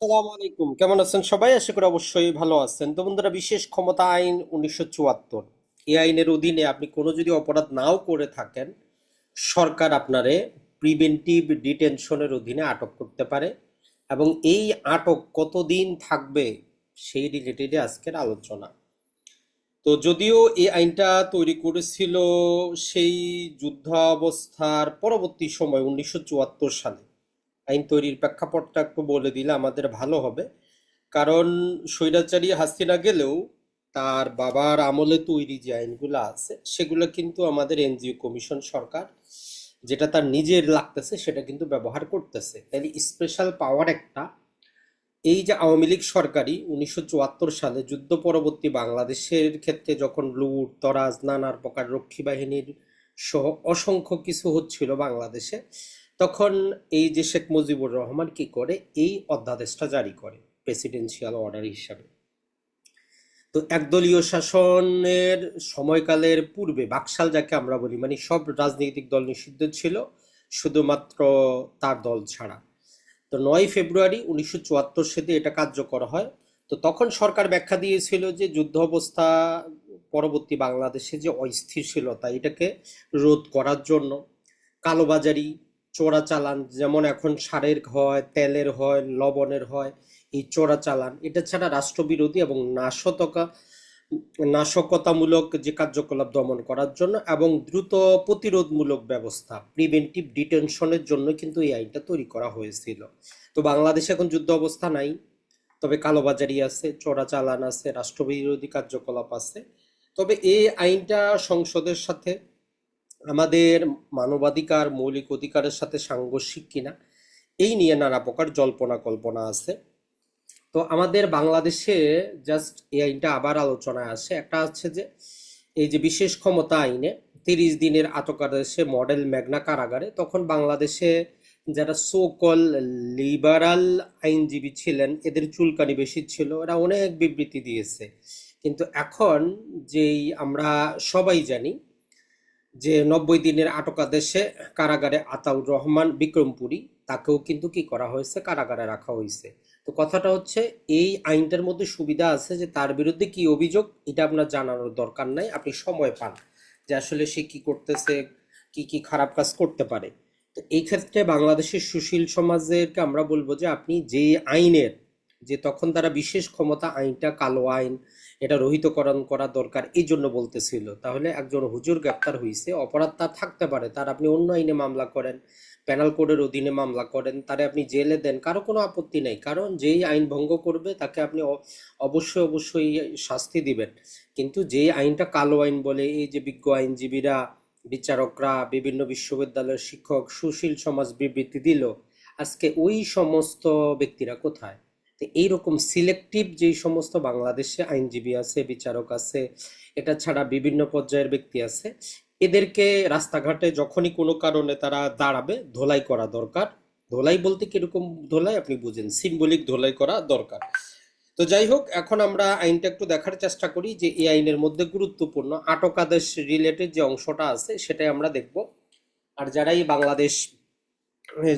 আসসালামু আলাইকুম। কেমন আছেন সবাই? আশা করি অবশ্যই ভালো আছেন। তো বন্ধুরা, বিশেষ ক্ষমতা আইন উনিশশো চুয়াত্তর। এই আইনের অধীনে আপনি কোনো যদি অপরাধ নাও করে থাকেন, সরকার আপনারে প্রিভেন্টিভ ডিটেনশনের অধীনে আটক করতে পারে এবং এই আটক কতদিন থাকবে সেই রিলেটেডে আজকের আলোচনা। তো যদিও এই আইনটা তৈরি করেছিল সেই যুদ্ধাবস্থার পরবর্তী সময়, উনিশশো চুয়াত্তর সালে আইন তৈরির প্রেক্ষাপটটা একটু বলে দিলে আমাদের ভালো হবে। কারণ স্বৈরাচারী হাসিনা গেলেও তার বাবার আমলে তৈরি যে আইনগুলো আছে, সেগুলো কিন্তু আমাদের এনজিও কমিশন সরকার যেটা তার নিজের লাগতেছে সেটা কিন্তু ব্যবহার করতেছে। তাই স্পেশাল পাওয়ার একটা। এই যে আওয়ামী লীগ সরকারই উনিশশো চুয়াত্তর সালে যুদ্ধ পরবর্তী বাংলাদেশের ক্ষেত্রে যখন লুট, তরাজ, নানার প্রকার রক্ষী বাহিনীর সহ অসংখ্য কিছু হচ্ছিল বাংলাদেশে তখন এই যে শেখ মুজিবুর রহমান কি করে? এই অধ্যাদেশটা জারি করে প্রেসিডেন্সিয়াল অর্ডার হিসাবে। তো একদলীয় শাসনের সময়কালের পূর্বে বাকশাল যাকে আমরা বলি মানে সব রাজনৈতিক দল নিষিদ্ধ ছিল, শুধুমাত্র তার দল ছাড়া। তো নয় ফেব্রুয়ারি উনিশশো চুয়াত্তর সালে এটা কার্যকর হয়। তো তখন সরকার ব্যাখ্যা দিয়েছিল যে যুদ্ধ অবস্থা পরবর্তী বাংলাদেশে যে অস্থিরশীলতা, এটাকে রোধ করার জন্য কালোবাজারি চোরাচালান, যেমন এখন সারের হয়, তেলের হয়, লবণের হয়, এই চোরাচালান। এটা ছাড়া রাষ্ট্রবিরোধী এবং নাশকতা নাশকতামূলক যে কার্যকলাপ দমন করার জন্য এবং দ্রুত প্রতিরোধমূলক ব্যবস্থা প্রিভেন্টিভ ডিটেনশনের জন্য কিন্তু এই আইনটা তৈরি করা হয়েছিল। তো বাংলাদেশে এখন যুদ্ধ অবস্থা নাই, তবে কালোবাজারি আছে, চোরাচালান আছে, রাষ্ট্রবিরোধী কার্যকলাপ আছে। তবে এই আইনটা সংসদের সাথে আমাদের মানবাধিকার, মৌলিক অধিকারের সাথে সাংঘর্ষিক কিনা, এই নিয়ে নানা প্রকার জল্পনা কল্পনা আছে। তো আমাদের বাংলাদেশে জাস্ট এই আইনটা আবার আলোচনায় আসে। একটা হচ্ছে যে, এই যে বিশেষ ক্ষমতা আইনে তিরিশ দিনের আতকাদেশে মডেল মেঘনা কারাগারে, তখন বাংলাদেশে যারা সোকল লিবারাল আইনজীবী ছিলেন, এদের চুলকানি বেশি ছিল, এরা অনেক বিবৃতি দিয়েছে। কিন্তু এখন যেই আমরা সবাই জানি যে নব্বই দিনের আটকাদেশে কারাগারে আতাউর রহমান বিক্রমপুরী, তাকেও কিন্তু কি করা হয়েছে? কারাগারে রাখা হয়েছে। তো কথাটা হচ্ছে, এই আইনটার মধ্যে সুবিধা আছে যে তার বিরুদ্ধে কি অভিযোগ? এটা আপনার জানানোর দরকার নাই। আপনি সময় পান যে আসলে সে কি করতেছে, কি কি খারাপ কাজ করতে পারে। তো এই ক্ষেত্রে বাংলাদেশের সুশীল সমাজেরকে আমরা বলব যে আপনি যে আইনের যে তখন তারা বিশেষ ক্ষমতা, আইনটা, কালো আইন, এটা রহিতকরণ করা দরকার এই জন্য বলতেছিল। তাহলে একজন হুজুর গ্রেপ্তার হয়েছে অপরাধ তার থাকতে পারে, তার আপনি অন্য আইনে মামলা করেন প্যানাল কোডের অধীনে মামলা করেন, তারে আপনি জেলে দেন, কারও কোনো আপত্তি নেই, কারণ যেই আইন ভঙ্গ করবে তাকে আপনি অবশ্যই অবশ্যই শাস্তি দিবেন। কিন্তু যে আইনটা কালো আইন বলে, এই যে বিজ্ঞ আইনজীবীরা, বিচারকরা, বিভিন্ন বিশ্ববিদ্যালয়ের শিক্ষক, সুশীল সমাজ বিবৃতি দিল, আজকে ওই সমস্ত ব্যক্তিরা কোথায়? তো এইরকম সিলেক্টিভ যেই সমস্ত বাংলাদেশে আইনজীবী আছে, বিচারক আছে, এটা ছাড়া বিভিন্ন পর্যায়ের ব্যক্তি আছে, এদেরকে রাস্তাঘাটে যখনই কোনো কারণে তারা দাঁড়াবে, ধোলাই করা দরকার। ধোলাই বলতে কীরকম ধোলাই? আপনি বুঝেন সিম্বলিক ধোলাই করা দরকার। তো যাই হোক, এখন আমরা আইনটা একটু দেখার চেষ্টা করি যে এই আইনের মধ্যে গুরুত্বপূর্ণ আটক আদেশ রিলেটেড যে অংশটা আছে, সেটাই আমরা দেখব। আর যারাই বাংলাদেশ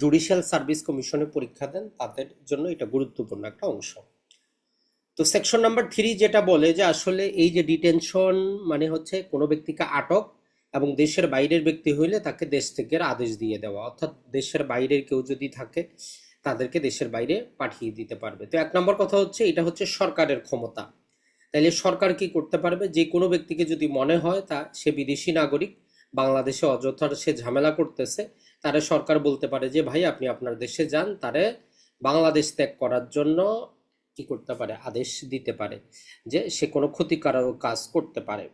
জুডিশিয়াল সার্ভিস কমিশনে পরীক্ষা দেন, তাদের জন্য এটা গুরুত্বপূর্ণ একটা অংশ। তো সেকশন নাম্বার থ্রি যেটা বলে যে আসলে এই যে ডিটেনশন মানে হচ্ছে কোনো ব্যক্তিকে আটক এবং দেশের বাইরের ব্যক্তি হইলে তাকে দেশ থেকে আদেশ দিয়ে দেওয়া, অর্থাৎ দেশের বাইরের কেউ যদি থাকে, তাদেরকে দেশের বাইরে পাঠিয়ে দিতে পারবে। তো এক নম্বর কথা হচ্ছে এটা হচ্ছে সরকারের ক্ষমতা। তাইলে সরকার কি করতে পারবে? যে কোনো ব্যক্তিকে যদি মনে হয় তা, সে বিদেশি নাগরিক, বাংলাদেশে অযথার সে ঝামেলা করতেছে তারে সরকার বলতে পারে যে, ভাই, আপনি আপনার দেশে যান, তারে বাংলাদেশ ত্যাগ করার জন্য কি করতে পারে? আদেশ দিতে পারে যে, সে কোনো ক্ষতিকারক কাজ করতে পারে।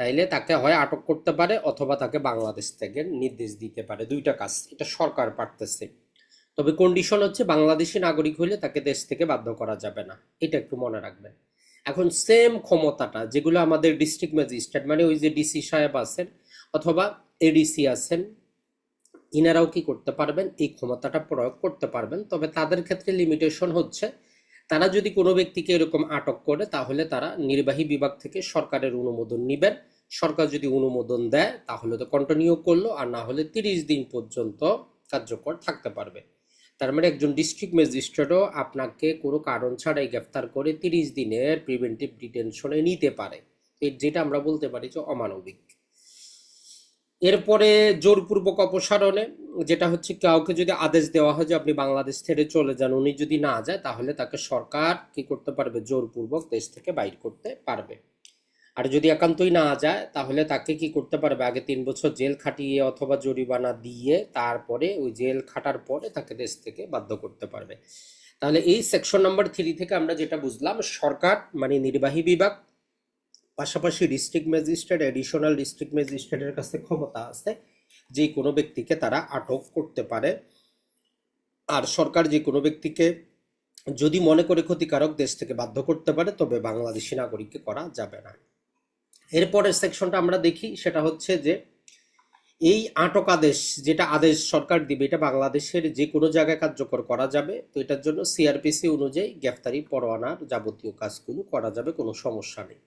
তাইলে তাকে হয় আটক করতে পারে অথবা তাকে বাংলাদেশ ত্যাগের নির্দেশ দিতে পারে। দুইটা কাজ, এটা সরকার পারতেছে। তবে কন্ডিশন হচ্ছে বাংলাদেশি নাগরিক হইলে তাকে দেশ থেকে বাধ্য করা যাবে না। এটা একটু মনে রাখবেন। এখন সেম ক্ষমতাটা, যেগুলো আমাদের ডিস্ট্রিক্ট ম্যাজিস্ট্রেট মানে ওই যে ডিসি সাহেব আছেন অথবা এডিসি আছেন ইনারাও কি করতে পারবেন, এই ক্ষমতাটা প্রয়োগ করতে পারবেন, তবে তাদের ক্ষেত্রে লিমিটেশন হচ্ছে। তারা যদি কোনো ব্যক্তিকে এরকম আটক করে, তাহলে তারা নির্বাহী বিভাগ থেকে সরকারের অনুমোদন নেবেন। সরকার যদি অনুমোদন দেয়, তাহলে তো কন্টিনিউ করল, আর না হলে তিরিশ দিন পর্যন্ত কার্যকর থাকতে পারবে। তার মানে একজন ডিস্ট্রিক্ট ম্যাজিস্ট্রেটও আপনাকে কোনো কারণ ছাড়াই গ্রেফতার করে তিরিশ দিনের প্রিভেন্টিভ ডিটেনশনে নিতে পারে। যেটা আমরা বলতে পারি যে অমানবিক। এরপরে জোরপূর্বক অপসারণে, যেটা হচ্ছে কাউকে যদি আদেশ দেওয়া হয় যে আপনি বাংলাদেশ ছেড়ে চলে যান, উনি যদি না যায় তাহলে তাকে সরকার কি করতে পারবে? জোরপূর্বক দেশ থেকে বাইর করতে পারবে। আর যদি একান্তই না যায় তাহলে তাকে কি করতে পারবে? আগে তিন বছর জেল খাটিয়ে অথবা জরিমানা দিয়ে তারপরে ওই জেল খাটার পরে তাকে দেশ থেকে বাধ্য করতে পারবে। তাহলে এই সেকশন নাম্বার থ্রি থেকে আমরা যেটা বুঝলাম, সরকার মানে নির্বাহী বিভাগ পাশাপাশি ডিস্ট্রিক্ট ম্যাজিস্ট্রেট এডিশনাল ডিস্ট্রিক্ট ম্যাজিস্ট্রেটের কাছে ক্ষমতা আছে, যে কোনো ব্যক্তিকে তারা আটক করতে পারে। আর সরকার যে কোনো ব্যক্তিকে যদি মনে করে ক্ষতিকারক দেশ থেকে বাধ্য করতে পারে, তবে বাংলাদেশি নাগরিককে করা যাবে না। এরপরের সেকশনটা আমরা দেখি, সেটা হচ্ছে যে এই আটক আদেশ, যেটা আদেশ সরকার দিবে, এটা বাংলাদেশের যে কোনো জায়গায় কার্যকর করা যাবে। তো এটার জন্য সিআরপিসি অনুযায়ী গ্রেফতারি, পরোয়ানার যাবতীয় কাজগুলো করা যাবে, কোনো সমস্যা নেই।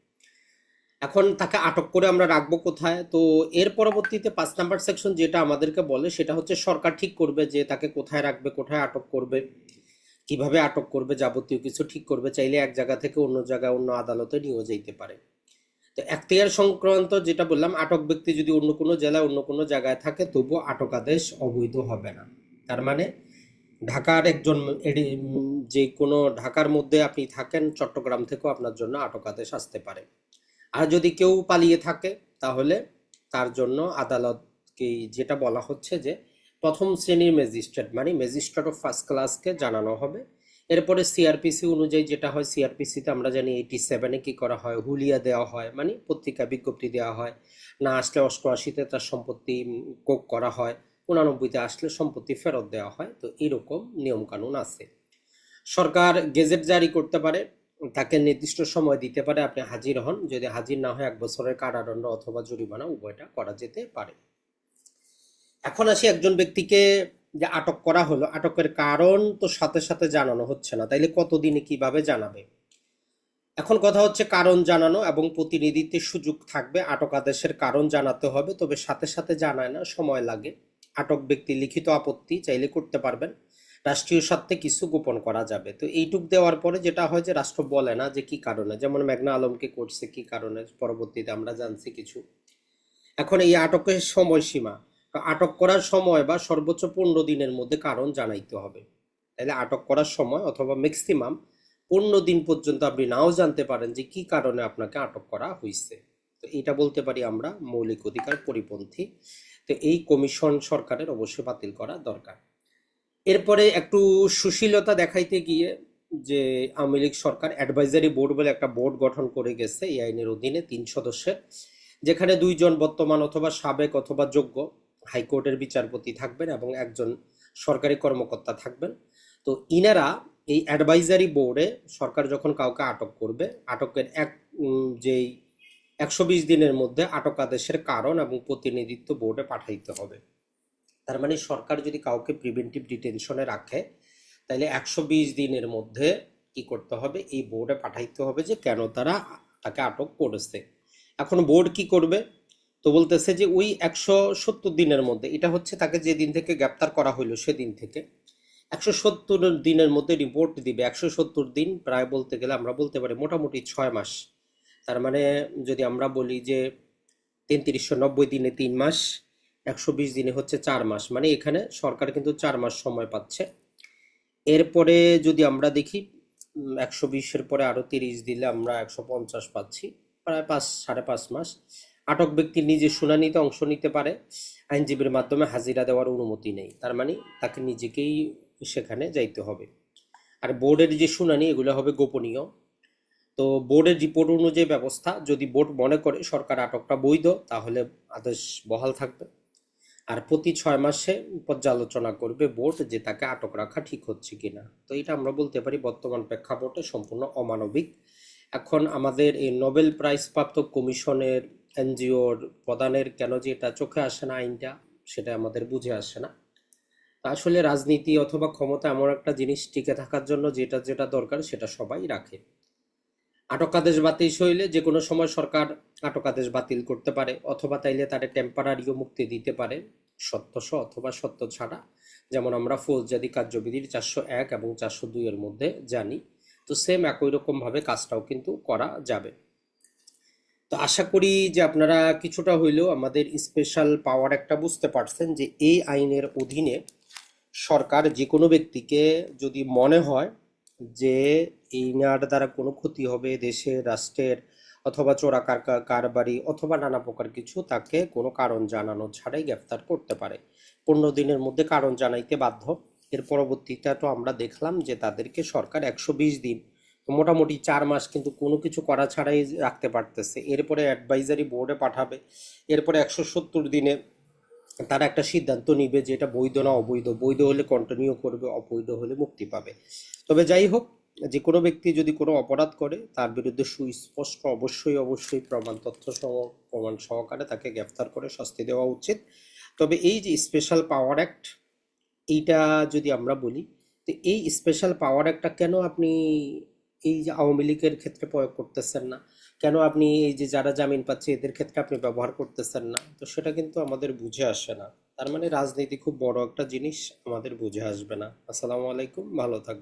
এখন তাকে আটক করে আমরা রাখব কোথায়? তো এর পরবর্তীতে পাঁচ নাম্বার সেকশন যেটা আমাদেরকে বলে, সেটা হচ্ছে সরকার ঠিক করবে যে তাকে কোথায় রাখবে, কোথায় আটক করবে, কীভাবে আটক করবে, যাবতীয় কিছু ঠিক করবে, চাইলে এক জায়গা থেকে অন্য জায়গায়, অন্য আদালতে নিয়েও যেতে পারে। তো এখতিয়ার সংক্রান্ত যেটা বললাম, আটক ব্যক্তি যদি অন্য কোনো জেলায়, অন্য কোনো জায়গায় থাকে, তবুও আটক আদেশ অবৈধ হবে না। তার মানে ঢাকার একজন যে কোনো ঢাকার মধ্যে আপনি থাকেন, চট্টগ্রাম থেকেও আপনার জন্য আটক আদেশ আসতে পারে। আর যদি কেউ পালিয়ে থাকে, তাহলে তার জন্য আদালতকে যেটা বলা হচ্ছে যে, প্রথম শ্রেণির ম্যাজিস্ট্রেট মানে ম্যাজিস্ট্রেট অফ ফার্স্ট ক্লাসকে জানানো হবে। এরপরে সিআরপিসি অনুযায়ী যেটা হয়, সিআরপিসিতে আমরা জানি এইটি সেভেনে কি করা হয়, হুলিয়া দেওয়া হয় মানে পত্রিকা বিজ্ঞপ্তি দেওয়া হয়। না আসলে অষ্টআশিতে তার সম্পত্তি কোক করা হয়, উনানব্বইতে আসলে সম্পত্তি ফেরত দেওয়া হয়। তো এরকম নিয়মকানুন আছে। সরকার গেজেট জারি করতে পারে তাকে নির্দিষ্ট সময় দিতে পারে আপনি হাজির হন, যদি হাজির না হয় এক বছরের কারাদণ্ড অথবা জরিমানা উভয়টা করা যেতে পারে। এখন আসি একজন ব্যক্তিকে যে আটক করা হলো। আটকের কারণ তো সাথে সাথে জানানো হচ্ছে না, তাইলে কতদিনে কীভাবে জানাবে? এখন কথা হচ্ছে কারণ জানানো এবং প্রতিনিধিত্বের সুযোগ থাকবে, আটক আদেশের কারণ জানাতে হবে, তবে সাথে সাথে জানায় না, সময় লাগে। আটক ব্যক্তি লিখিত আপত্তি চাইলে করতে পারবেন। রাষ্ট্রীয় স্বার্থে কিছু গোপন করা যাবে। তো এইটুক দেওয়ার পরে যেটা হয় যে রাষ্ট্র বলে না যে কি কারণে। যেমন মেঘনা আলমকে করছে কি কারণে, পরবর্তীতে আমরা জানছি কিছু। এখন এই আটকের সময়সীমা আটক করার সময় বা সর্বোচ্চ পনেরো দিনের মধ্যে কারণ জানাইতে হবে। তাহলে আটক করার সময় অথবা ম্যাক্সিমাম পনেরো দিন পর্যন্ত আপনি নাও জানতে পারেন যে কি কারণে আপনাকে আটক করা হয়েছে তো এটা বলতে পারি আমরা মৌলিক অধিকার পরিপন্থী। তো এই কমিশন সরকারের অবশ্যই বাতিল করা দরকার। এরপরে একটু সুশীলতা দেখাইতে গিয়ে যে আওয়ামী লীগ সরকার অ্যাডভাইজারি বোর্ড বলে একটা বোর্ড গঠন করে গেছে এই আইনের অধীনে, তিন সদস্যের, যেখানে দুইজন বর্তমান অথবা সাবেক অথবা যোগ্য হাইকোর্টের বিচারপতি থাকবেন এবং একজন সরকারি কর্মকর্তা থাকবেন। তো ইনারা এই অ্যাডভাইজারি বোর্ডে সরকার যখন কাউকে আটক করবে, আটকের এক যেই একশো বিশ দিনের মধ্যে আটক আদেশের কারণ এবং প্রতিনিধিত্ব বোর্ডে পাঠাইতে হবে। তার মানে সরকার যদি কাউকে প্রিভেন্টিভ ডিটেনশনে রাখে তাহলে একশো বিশ দিনের মধ্যে কি করতে হবে? এই বোর্ডে পাঠাইতে হবে যে কেন তারা তাকে আটক করেছে। এখন বোর্ড কি করবে? তো বলতেছে যে ওই একশো সত্তর দিনের মধ্যে, এটা হচ্ছে তাকে যেদিন থেকে গ্রেপ্তার করা হইল সেদিন থেকে, একশো সত্তর দিনের মধ্যে রিপোর্ট দিবে। একশো সত্তর দিন প্রায় বলতে গেলে আমরা বলতে পারি মোটামুটি ছয় মাস। তার মানে যদি আমরা বলি যে তেত্রিশশো নব্বই দিনে তিন মাস একশো বিশ দিনে হচ্ছে চার মাস। মানে এখানে সরকার কিন্তু চার মাস সময় পাচ্ছে। এরপরে যদি আমরা দেখি একশো বিশের পরে আরও তিরিশ দিলে আমরা একশো পঞ্চাশ পাচ্ছি, প্রায় পাঁচ, সাড়ে পাঁচ মাস। আটক ব্যক্তি নিজে শুনানিতে অংশ নিতে পারে। আইনজীবীর মাধ্যমে হাজিরা দেওয়ার অনুমতি নেই। তার মানে তাকে নিজেকেই সেখানে যাইতে হবে। আর বোর্ডের যে শুনানি, এগুলো হবে গোপনীয়। তো বোর্ডের রিপোর্ট অনুযায়ী ব্যবস্থা, যদি বোর্ড মনে করে সরকার আটকটা বৈধ, তাহলে আদেশ বহাল থাকবে। আর প্রতি ছয় মাসে পর্যালোচনা করবে বোর্ড যে তাকে আটক রাখা ঠিক হচ্ছে কিনা। তো এটা আমরা বলতে পারি বর্তমান প্রেক্ষাপটে সম্পূর্ণ অমানবিক। এখন আমাদের এই নোবেল প্রাইজ প্রাপ্ত কমিশনের এনজিওর প্রদানের কেন যে এটা চোখে আসে না আইনটা, সেটা আমাদের বুঝে আসে না। আসলে রাজনীতি অথবা ক্ষমতা এমন একটা জিনিস টিকে থাকার জন্য যেটা যেটা দরকার সেটা সবাই রাখে। আটক আদেশ বাতিল হইলে যে কোনো সময় সরকার আটক আদেশ বাতিল করতে পারে, অথবা তাইলে তারে টেম্পারারিও মুক্তি দিতে পারে সত্যস অথবা সত্য ছাড়া। যেমন আমরা ফৌজদারি কার্যবিধির চারশো এক এবং চারশো দুইয়ের মধ্যে জানি, তো সেম একই রকমভাবে কাজটাও কিন্তু করা যাবে। তো আশা করি যে আপনারা কিছুটা হইলেও আমাদের স্পেশাল পাওয়ার একটা বুঝতে পারছেন যে এই আইনের অধীনে সরকার যে কোনো ব্যক্তিকে যদি মনে হয় যে এই নেওয়ার দ্বারা কোনো ক্ষতি হবে দেশের রাষ্ট্রের অথবা চোরা কারবারি অথবা নানা প্রকার কিছু তাকে কোনো কারণ জানানো ছাড়াই গ্রেফতার করতে পারে। পনেরো দিনের মধ্যে কারণ জানাইতে বাধ্য। এর পরবর্তীটা তো আমরা দেখলাম যে তাদেরকে সরকার একশো বিশ দিন, মোটামুটি চার মাস কিন্তু কোনো কিছু করা ছাড়াই রাখতে পারতেছে। এরপরে অ্যাডভাইজারি বোর্ডে পাঠাবে। এরপরে একশো সত্তর দিনে তারা একটা সিদ্ধান্ত নিবে যে এটা বৈধ না অবৈধ। বৈধ হলে কন্টিনিউ করবে, অবৈধ হলে মুক্তি পাবে। তবে যাই হোক যে কোনো ব্যক্তি যদি কোনো অপরাধ করে, তার বিরুদ্ধে সুস্পষ্ট অবশ্যই অবশ্যই প্রমাণ তথ্য সহ, প্রমাণ সহকারে তাকে গ্রেফতার করে শাস্তি দেওয়া উচিত। তবে এই যে স্পেশাল পাওয়ার অ্যাক্ট এইটা যদি আমরা বলি, তো এই স্পেশাল পাওয়ার অ্যাক্টটা কেন আপনি এই যে আওয়ামী লীগের ক্ষেত্রে প্রয়োগ করতেছেন না? কেন আপনি এই যে যারা জামিন পাচ্ছে, এদের ক্ষেত্রে আপনি ব্যবহার করতেছেন না? তো সেটা কিন্তু আমাদের বুঝে আসে না। তার মানে রাজনীতি খুব বড় একটা জিনিস, আমাদের বুঝে আসবে না। আসসালামু আলাইকুম, ভালো থাকবেন।